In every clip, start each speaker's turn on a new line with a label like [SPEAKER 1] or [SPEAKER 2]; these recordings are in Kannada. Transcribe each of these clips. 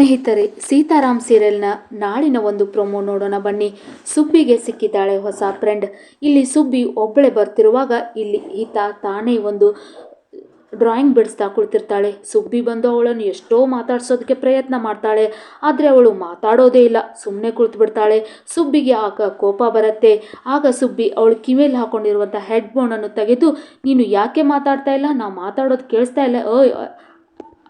[SPEAKER 1] ಸ್ನೇಹಿತರೆ ಸೀತಾರಾಮ್ ಸೀರಿಯಲ್ನ ನಾಳಿನ ಒಂದು ಪ್ರೊಮೋ ನೋಡೋಣ ಬನ್ನಿ. ಸುಬ್ಬಿಗೆ ಸಿಕ್ಕಿದ್ದಾಳೆ ಹೊಸ ಫ್ರೆಂಡ್. ಇಲ್ಲಿ ಸುಬ್ಬಿ ಒಬ್ಬಳೆ ಬರ್ತಿರುವಾಗ ಇಲ್ಲಿ ಈತ ತಾನೇ ಒಂದು ಡ್ರಾಯಿಂಗ್ ಬಿಡಿಸ್ತಾ ಕುಳಿತಿರ್ತಾಳೆ. ಸುಬ್ಬಿ ಬಂದು ಅವಳನ್ನು ಎಷ್ಟೋ ಮಾತಾಡ್ಸೋದಕ್ಕೆ ಪ್ರಯತ್ನ ಮಾಡ್ತಾಳೆ. ಆದರೆ ಅವಳು ಮಾತಾಡೋದೇ ಇಲ್ಲ ಸುಮ್ಮನೆ ಕುಳಿತುಬಿಡ್ತಾಳೆ. ಸುಬ್ಬಿಗೆ ಆಗ ಕೋಪ ಬರುತ್ತೆ. ಆಗ ಸುಬ್ಬಿ ಅವಳು ಕಿವಿಯಲ್ಲಿ ಹಾಕೊಂಡಿರುವಂಥ ಹೆಡ್ಫೋನನ್ನು ತೆಗೆದು, ನೀನು ಯಾಕೆ ಮಾತಾಡ್ತಾ ಇಲ್ಲ? ನಾವು ಮಾತಾಡೋದು ಕೇಳಿಸ್ತಾ ಇಲ್ಲ. ಓಯ್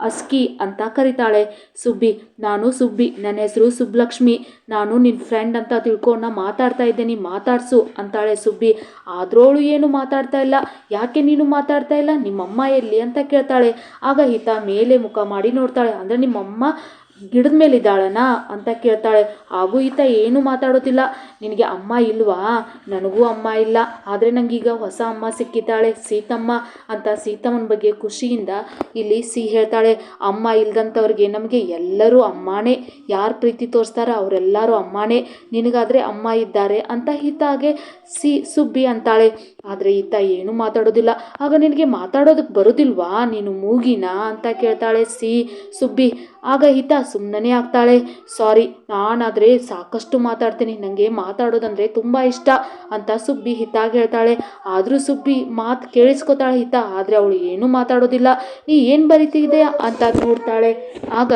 [SPEAKER 1] ಅಸ್ಕಿ ಅಂತ ಕರಿತಾಳೆ. ಸುಬ್ಬಿ, ನಾನು ಸುಬ್ಬಿ ನನ್ನ ಹೆಸರು ಸುಬ್ಬಲಕ್ಷ್ಮಿ ನಾನು ನಿನ್ನ ಫ್ರೆಂಡ್ ಅಂತ ತಿಳ್ಕೊಂಡು ನಾ ಮಾತಾಡ್ತಾ ಇದ್ದೀನಿ, ಮಾತಾಡ್ಸು ಅಂತಾಳೆ ಸುಬ್ಬಿ. ಆದ್ರೋಳು ಏನು ಮಾತಾಡ್ತಾ ಇಲ್ಲ. ಯಾಕೆ ನೀನು ಮಾತಾಡ್ತಾ ಇಲ್ಲ? ನಿಮ್ಮಮ್ಮ ಎಲ್ಲಿ ಅಂತ ಕೇಳ್ತಾಳೆ. ಆಗ ಹಿತ ಮೇಲೆ ಮುಖ ಮಾಡಿ ನೋಡ್ತಾಳೆ. ಅಂದರೆ ನಿಮ್ಮಮ್ಮ ಗಿಡದ ಮೇಲೆ ಇದ್ದಾಳನ ಅಂತ ಕೇಳ್ತಾಳೆ. ಹಾಗೂ ಈತ ಏನು ಮಾತಾಡೋದಿಲ್ಲ. ನಿನಗೆ ಅಮ್ಮ ಇಲ್ವಾ? ನನಗೂ ಅಮ್ಮ ಇಲ್ಲ. ಆದರೆ ನನಗೀಗ ಹೊಸ ಅಮ್ಮ ಸಿಕ್ಕಿದ್ದಾಳೆ. ಸೀತಮ್ಮ ಅಂತ ಸೀತಮ್ಮನ ಬಗ್ಗೆ ಖುಷಿಯಿಂದ ಇಲ್ಲಿ ಸಿ ಹೇಳ್ತಾಳೆ. ಅಮ್ಮ ಇಲ್ದಂಥವ್ರಿಗೆ ನಮಗೆ ಎಲ್ಲರೂ ಅಮ್ಮನೇ. ಯಾರು ಪ್ರೀತಿ ತೋರಿಸ್ತಾರೋ ಅವರೆಲ್ಲರೂ ಅಮ್ಮನೇ. ನಿನಗಾದರೆ ಅಮ್ಮ ಇದ್ದಾರೆ ಅಂತ ಹಿತಾಗೆ ಸಿ ಸುಬ್ಬಿ ಅಂತಾಳೆ. ಆದರೆ ಈತ ಏನೂ ಮಾತಾಡೋದಿಲ್ಲ. ಆಗ ನಿನಗೆ ಮಾತಾಡೋದಕ್ಕೆ ಬರೋದಿಲ್ವಾ? ನೀನು ಮೂಗಿನ? ಅಂತ ಕೇಳ್ತಾಳೆ ಸಿ ಸುಬ್ಬಿ. ಆಗ ಹಿತ ಸುಮ್ಮನೆ ಆಗ್ತಾಳೆ. ಸಾರಿ, ನಾನಾದರೆ ಸಾಕಷ್ಟು ಮಾತಾಡ್ತೀನಿ. ನನಗೆ ಮಾತಾಡೋದಂದರೆ ತುಂಬ ಇಷ್ಟ ಅಂತ ಸುಬ್ಬಿ ಹಿತಾಗಿ ಹೇಳ್ತಾಳೆ. ಆದರೂ ಸುಬ್ಬಿ ಮಾತು ಕೇಳಿಸ್ಕೊತಾಳೆ ಹಿತ. ಆದರೆ ಅವಳು ಏನೂ ಮಾತಾಡೋದಿಲ್ಲ. ನೀ ಏನು ಬರಿತಿದೆ ಅಂತ ನೋಡ್ತಾಳೆ. ಆಗ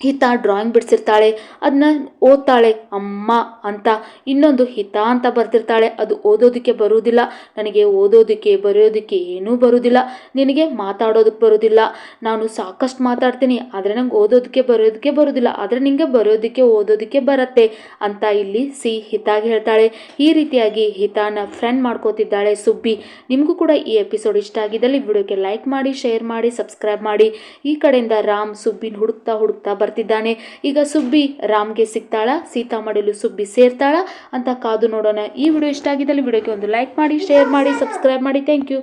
[SPEAKER 1] ಹಿತ ಡ್ರಾಯಿಂಗ್ ಬಿಡಿಸಿರ್ತಾಳೆ ಅದನ್ನ ಓದ್ತಾಳೆ, ಅಮ್ಮ ಅಂತ. ಇನ್ನೊಂದು ಹಿತ ಅಂತ ಬರ್ತಿರ್ತಾಳೆ, ಅದು ಓದೋದಕ್ಕೆ ಬರುವುದಿಲ್ಲ. ನನಗೆ ಓದೋದಕ್ಕೆ, ಬರೆಯೋದಕ್ಕೆ ಏನೂ ಬರುವುದಿಲ್ಲ. ನಿನಗೆ ಮಾತಾಡೋದಕ್ಕೆ ಬರೋದಿಲ್ಲ ನಾನು ಸಾಕಷ್ಟು ಮಾತಾಡ್ತೀನಿ, ಆದರೆ ನಂಗೆ ಓದೋದಕ್ಕೆ, ಬರೆಯೋದಕ್ಕೆ ಬರೋದಿಲ್ಲ ಆದರೆ ನಿನಗೆ ಬರೋದಕ್ಕೆ ಓದೋದಕ್ಕೆ ಬರುತ್ತೆ ಅಂತ ಇಲ್ಲಿ ಸಿ ಹಿತಾಗಿ ಹೇಳ್ತಾಳೆ. ಈ ರೀತಿಯಾಗಿ ಹಿತಾನ ಫ್ರೆಂಡ್ ಮಾಡ್ಕೋತಿದ್ದಾಳೆ ಸುಬ್ಬಿ. ನಿಮಗೂ ಕೂಡ ಈ ಎಪಿಸೋಡ್ ಇಷ್ಟ ಆಗಿದ್ದಲ್ಲಿ ವಿಡಿಯೋಕ್ಕೆ ಲೈಕ್ ಮಾಡಿ ಶೇರ್ ಮಾಡಿ ಸಬ್ಸ್ಕ್ರೈಬ್ ಮಾಡಿ. ಈ ಕಡೆಯಿಂದ ರಾಮ್ ಸುಬ್ಬಿನ ಹುಡುಕ್ತಾ ಹುಡುಕ್ತಾ ಬರ್ತಿದ್ದಾನೆ ಈಗ ಸುಬ್ಬಿ ರಾಮ್ಗೆ ಸಿಗ್ತಾಳ, ಸೀತಾ ಮಾಡಲು ಸುಬ್ಬಿ ಸೇರ್ತಾಳ. ಅಂತ ಕಾದು ನೋಡೋಣ. ಈ ವಿಡಿಯೋ ಇಷ್ಟ ಆಗಿದ್ದಲ್ಲಿ ವಿಡಿಯೋಗೆ ಒಂದು ಲೈಕ್ ಮಾಡಿ ಶೇರ್ ಮಾಡಿ ಸಬ್ಸ್ಕ್ರೈಬ್ ಮಾಡಿ. Thank you